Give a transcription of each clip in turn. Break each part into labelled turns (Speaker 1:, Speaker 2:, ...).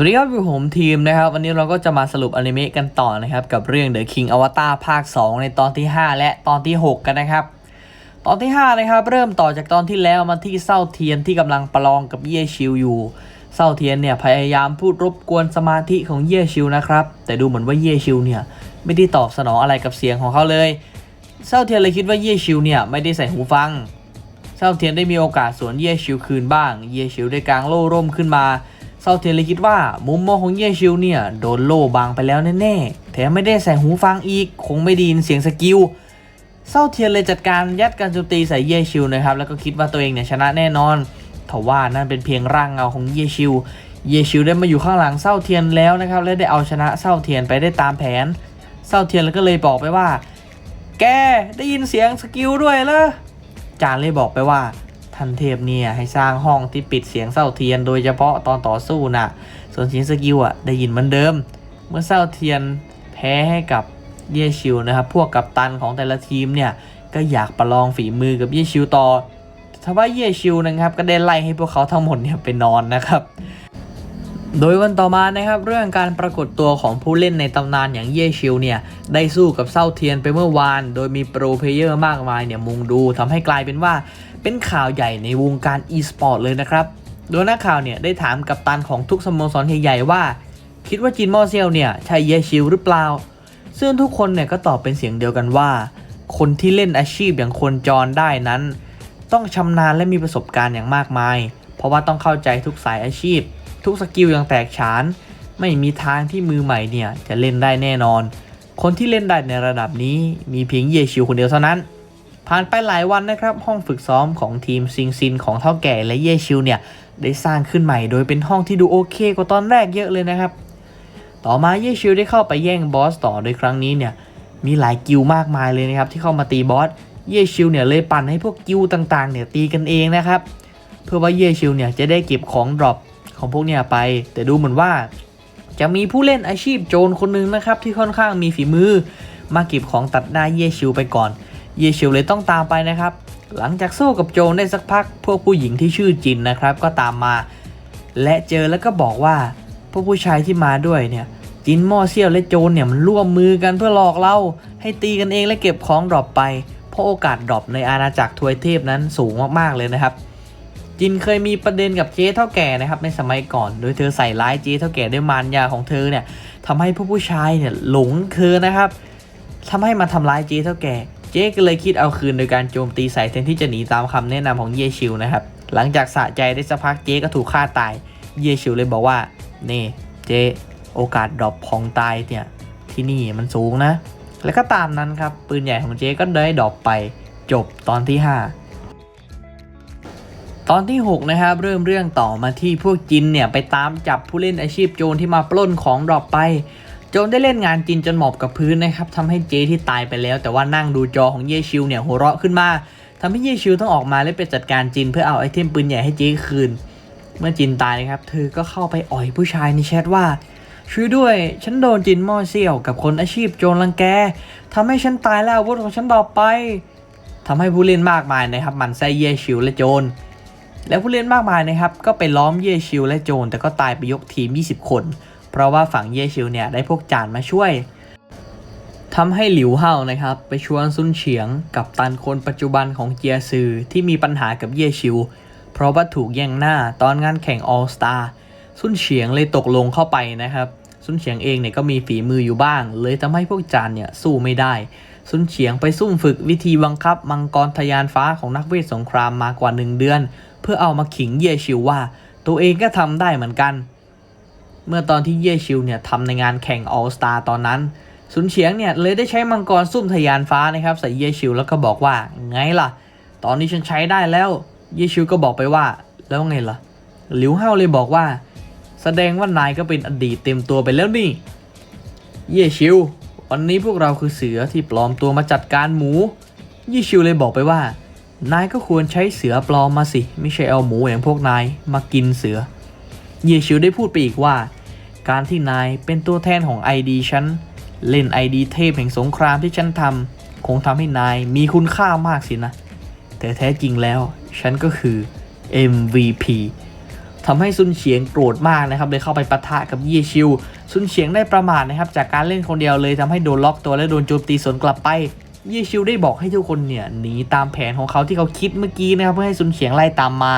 Speaker 1: วัสดีครับอยู่ผมทีมนะครับ วันนี้เราก็จะมาสรุปอนิเมะกันต่อนะครับ กับเรื่อง The King Avatar ภาค 2 ในตอนที่ 5 และตอนที่ 6 กันนะครับ ตอนที่ 5 นะครับ เริ่มต่อจากตอนที่แล้วมาที่เศร้าเทียนที่กำลังประลองกับเย่ชิวอยู่เศร้าเทียนเนี่ยพยายามพูดรบกวนสมาธิของเย่ชิวนะครับ แต่ดูเหมือนว่าเย่ชิวเนี่ยไม่ได้ตอบสนองอะไรกับเสียงของเขาเลยเศร้าเทียนเลยคิดว่าเย่ชิวเนี่ยไม่ได้ใส่หูฟังเศร้าเทียนได้มีโอกาสสวนเย่ชิวคืนบ้าง เย่ชิวได้กางโล่ร่มขึ้นมาาเทียนเลยคิดว่ามุมมองของเย่ชิวเนี่ยโดนโล่บังไปแล้วแน่ๆ แถมไม่ได้ใส่หูฟังอีก คงไม่ไดีนเสียงสกิลเศร้าเทียนเลยจัดการยัดการโจมตีใส่เย่ชิวนะครับแล้วก็คิดว่าตัวเองเนี่ยชนะแน่นอนทว่านั่นเป็นเพียงร่างเงาของเย่ชิว เย่ชิวได้มาอยู่ข้างหลังเศร้าเทียนแล้วนะครับ และได้เอาชนะเศร้าเทียนไปได้ตามแผน เศร้าเทียนก็เลยบอกไปว่า แกได้ยินเสียงสกิลด้วยเหรอจานเลยบอกไปว่า ท่านเทพเนี่ยให้สร้างห้องที่ปิดเสียงเศร้าเทียน โดยเฉพาะตอนต่อสู้น่ะ ส่วนเสียสกิลอะได้ยินเหมือนเดิม เมื่อเศร้าเทียนแพ้ให้กับเย่ชิวนะครับ พวกกัปตันของแต่ละทีมเนี่ยก็อยากประลองฝีมือกับเย่ชิวต่อทว่าเย่ชิวนะครับ ก็ได้ไล่ให้พวกเขาทั้งหมดเนี่ยไปนอนนะครับ โดยวันต่อมานะครับเรื่องการปรากฏตัวของผู้เล่นในตำนานอย่างเย่ชิวเนี่ยได้สู้กับเศร้าเทียนไปเมื่อวาน โดยมีโปรเพเยอร์มากมายเนี่ยมุงดูทำให้กลายเป็นว่า เป็นข่าวใหญ่ในวงการ e-sport เลยนะครับ โดยนักข่าวเนี่ยได้ถามกัปตันของทุกสโมสรใหญ่ๆว่า คิดว่าจินมอเซียวเนี่ยใช่เยชิวหรือเปล่า ซึ่งทุกคนเนี่ยก็ตอบเป็นเสียงเดียวกันว่า คนที่เล่นอาชีพอย่างคนจรได้นั้น ต้องชำนาญและมีประสบการณ์อย่างมากมาย เพราะว่าต้องเข้าใจทุกสายอาชีพ ทุกสกิลอย่างแตกฉาน ไม่มีทางที่มือใหม่เนี่ยจะเล่นได้แน่นอน คนที่เล่นได้ในระดับนี้มีเพียงเยชิวคนเดียวเท่านั้น ผ่านไปหลายวันนะครับ ห้องฝึกซ้อมของทีมซิงซินของเท่าแก่และเย่ชิวเนี่ยได้สร้างขึ้นใหม่โดยเป็นห้องที่ดูโอเคกว่าตอนแรกเยอะเลยนะครับ ต่อมาเย่ชิวได้เข้าไปแย่งบอสต่อโดยครั้งนี้เนี่ยมีหลายกิลมากมายเลยนะครับที่เข้ามาตีบอสเย่ชิวเนี่ยเลยปั่นให้พวกกิลต่างๆเนี่ยตีกันเองนะครับเพื่อว่าเย่ชิวเนี่ยจะได้เก็บของดรอปของพวกเนี่ยไป แต่ดูเหมือนว่า จะมีผู้เล่นอาชีพโจรคนหนึ่งนะครับที่ค่อนข้างมีฝีมือ มาเก็บของตัดหน้าเย่ชิวไปก่อน เยชิวเลยต้องตามไปนะครับ หลังจากสู้กับโจรได้สักพัก พวกผู้หญิงที่ชื่อจินนะครับ ก็ตามมา และเจอแล้วก็บอกว่า พวกผู้ชายที่มาด้วยเนี่ยจินม่อเซี่ยวและโจรเนี่ยมันร่วมมือกันเพื่อหลอกเรา ให้ตีกันเองและเก็บของดรอปไป เพราะโอกาสดรอปในอาณาจักรทวยเทพนั้นสูงมากๆเลยนะครับ จินเคยมีประเด็นกับเจ๊เท่าแก่นะครับในสมัยก่อน โดยเธอใส่ร้ายเจ๊เท่าแก่ด้วยมารยาของเธอเนี่ยทำให้ผู้ผู้ชายเนี่ยหลงเธอนะครับทำให้มาทำร้ายเจ๊เท่าแก่ เจ๊ก็เลยคิดเอาคืนโดยการโจมตีใส่แทนที่จะหนีตามคำแนะนำของเยชิวนะครับ หลังจากสะใจได้สักพักเจ๊ก็ถูกฆ่าตาย เยชิวเลยบอกว่า นี่เจ๊โอกาสดรอปของตายเนี่ยที่นี่มันสูงนะ แล้วก็ตามนั้นครับ ปืนใหญ่ของเจ๊ก็ได้ดรอปไปจบตอนที่ 5 ตอนที่ 6 นะครับ เริ่มเรื่องต่อมาที่พวกจินเนี่ยไปตามจับผู้เล่นอาชีพโจรที่มาปล้นของดรอปไป โจรได้เล่นงานจินจนหมอบกับพื้นนะครับทำให้เจที่ตายไปแล้ว แต่ว่านั่งดูจอของเยชิวเนี่ยหัวเราะขึ้นมาทำให้เยชิวต้องออกมาและไปจัดการจินเพื่อเอาไอเทมปืนใหญ่ให้เจคืน เมื่อจินตายนะครับ เธอก็เข้าไปอ่อยผู้ชายในแชทว่าช่วยด้วย ฉันโดนจินม่อเสี่ยวกับคนอาชีพโจรรังแกทำให้ฉันตายแล้วอาวุธของฉันดรอปไปทำให้ผู้เล่นมากมายนะครับหมันไส้เยชิวและโจร แล้วผู้เล่นมากมายนะครับ ก็ไปล้อมเย่ชิวและโจนแต่ก็ตายไปยกทีม 20 คน เพราะว่าฝั่งเย่ชิวเนี่ยได้พวกจานมาช่วยทำให้หลิวเฮานะครับ ไปชวนซุนเฉียงกับตันคนปัจจุบันของเจียซือที่มีปัญหากับเย่ชิว เพราะว่าถูกแย่งหน้าตอนงานแข่งออลสตาซุนเฉียงเลยตกลงเข้าไปนะครับซุนเฉียงเองเนี่ยก็มีฝีมืออยู่บ้าง เลยทำให้พวกจานเนี่ยสู้ไม่ได้ซุนเฉียงไปซุ่มฝึกวิธีบังคับมังกรทะยานฟ้าของนักเวทสงครามมากว่า 1 เดือน เพื่อเอามาขิงเย่ชิวว่า ตัวเองก็ทำได้เหมือนกัน เมื่อตอนที่เย่ชิวเนี่ยทำในงานแข่งออสตาตอนนั้นซุนเฉียงเนี่ยเลยได้ใช้มังกรซุ่มทะยานฟ้านะครับใส่เย่ชิวแล้วก็บอกว่าไงล่ะ ตอนนี้ฉันใช้ได้แล้วเย่ชิวก็บอกไปว่า แล้วไงล่ะ หลิวเฮาเลยบอกว่า แสดงว่านายก็เป็นอดีตเต็มตัวไปแล้วนี่เย่ชิว วันนี้พวกเราคือเสือที่ปลอมตัวมาจัดการหมูเย่ชิวเลยบอกไปว่า นายก็ควรใช้เสือปลอมมาสิ ไม่ใช่เอาหมูอย่างพวกนายมากินเสือ เย่ชิวได้พูดไปอีกว่า การที่นายเป็นตัวแทนของ ID ฉัน เล่น ID เทพแห่งสงครามที่ฉันทำคงทำให้นายมีคุณค่ามากสินะ แต่แท้จริงแล้วฉันก็คือ MVP ทำให้ซุนเฉียงโกรธมากนะครับเลยเข้าไปปะทะกับเย่ชิว ซุนเฉียงได้ประมาทนะครับจากการเล่นคนเดียวเลยทำให้โดนล็อกตัวและโดนโจมตีสวนกลับไป เย่ชิวได้บอกให้ทุกคนเนี่ยหนีตามแผนของเขาที่เขาคิดเมื่อกี้นะครับเพื่อให้ซุนเฉียงไล่ตามมา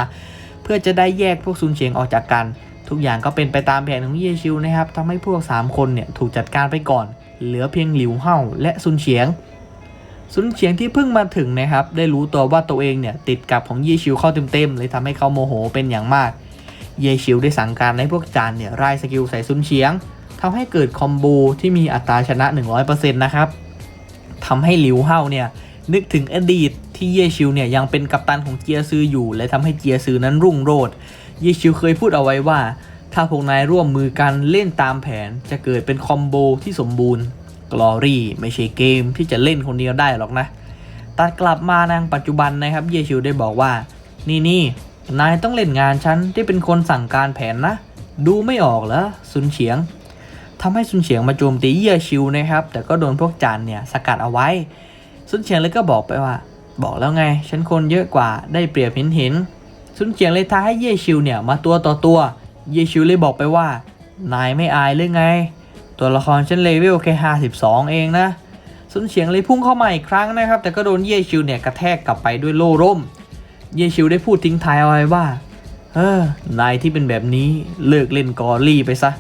Speaker 1: เพื่อจะได้แยกพวกซุนเฉียงออกจากกัน ทุกอย่างก็เป็นไปตามแผนของเยชิวนะครับทำให้พวก 3 คนเนี่ยถูกจัดการไปก่อน เหลือเพียงหลิวเฮาและซุนเฉียง ซุนเฉียงที่เพิ่งมาถึงนะครับ ได้รู้ตัวว่าตัวเองเนี่ยติดกับของเยชิวเข้าเต็มๆเลยทำให้เขาโมโหเป็นอย่างมาก เยชิวได้สั่งการให้พวกจานเนี่ยไล่สกิลใส่ซุนเฉียงทำให้เกิดคอมโบที่มีอัตราชนะ 100%นะครับทำให้หลิวเฮาเนี่ยนึกถึงอดีตที่เยชิวเนี่ยยังเป็นกัปตันของเจียซืออยู่ และทำให้เจียซือนั้นรุ่งโรจน์ ยีชิวเคยพูดเอาไว้ว่า ถ้าพวกนายร่วมมือกันเล่นตามแผนจะเกิดเป็นคอมโบที่สมบูรณ์กลอรี่ไม่ใช่เกมที่จะเล่นคนเดียวได้หรอกนะ ตัดกลับมานางปัจจุบันนะครับ เยชิวได้บอกว่า นี่นี่นายต้องเล่นงานฉันที่เป็นคนสั่งการแผนนะ ดูไม่ออกเหรอซุนเฉียงทำให้ซุนเฉียงมาโจมตีเยชิวนะครับ แต่ก็โดนพวกจานเนี่ยสกัดเอาไว้ ซุนเฉียงเลยก็บอกไปว่า บอกแล้วไง ฉันคนเยอะกว่าได้เปรียบเห็นเห็น ซุนเฉียงเลยท้าให้เย่ชิวเนี่ยมาตัวต่อตัว เย่ชิวเลยบอกไปว่า นายไม่อายเลยไง ตัวละครฉันเลเวลแค่52เองนะซุนเฉียงเลยพุ่งเข้ามาอีกครั้งนะครับ แต่ก็โดนเย่ชิวเนี่ยกระแทกกลับไปด้วยโล่ร่ม เย่ชิวได้พูดทิ้งท้ายเอาไว้ว่า เออนายที่เป็นแบบนี้เลิกเล่นกอรี่ไปซะ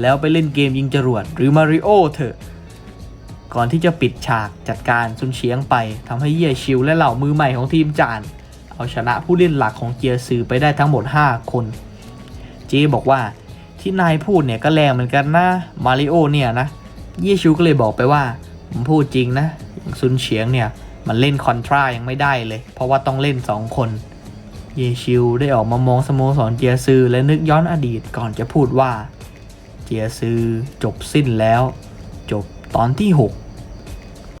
Speaker 1: แล้วไปเล่นเกมยิงจรวดหรือมาริโอเถอะ ก่อนที่จะปิดฉากจัดการซุนเฉียงไปทำให้เย่ชิวและเหล่ามือใหม่ของทีมจาน เอาชนะผู้เล่นหลักของเจียซือไปได้ทั้งหมด 5 คน เจบอกว่าที่นายพูดเนี่ยก็แรงเหมือนกันนะมาริโอเนี่ยนะเย่ชิวก็เลยบอกไปว่าผมพูดจริงนะซุนเฉียงเนี่ยมันเล่นคอนทรายังไม่ได้เลย เพราะว่าต้องเล่น 2 คน เยชิวได้ออกมามองสโมสรเจียซือและนึกย้อนอดีตก่อนจะพูดว่า เจียซือจบสิ้นแล้ว จบตอนที่ 6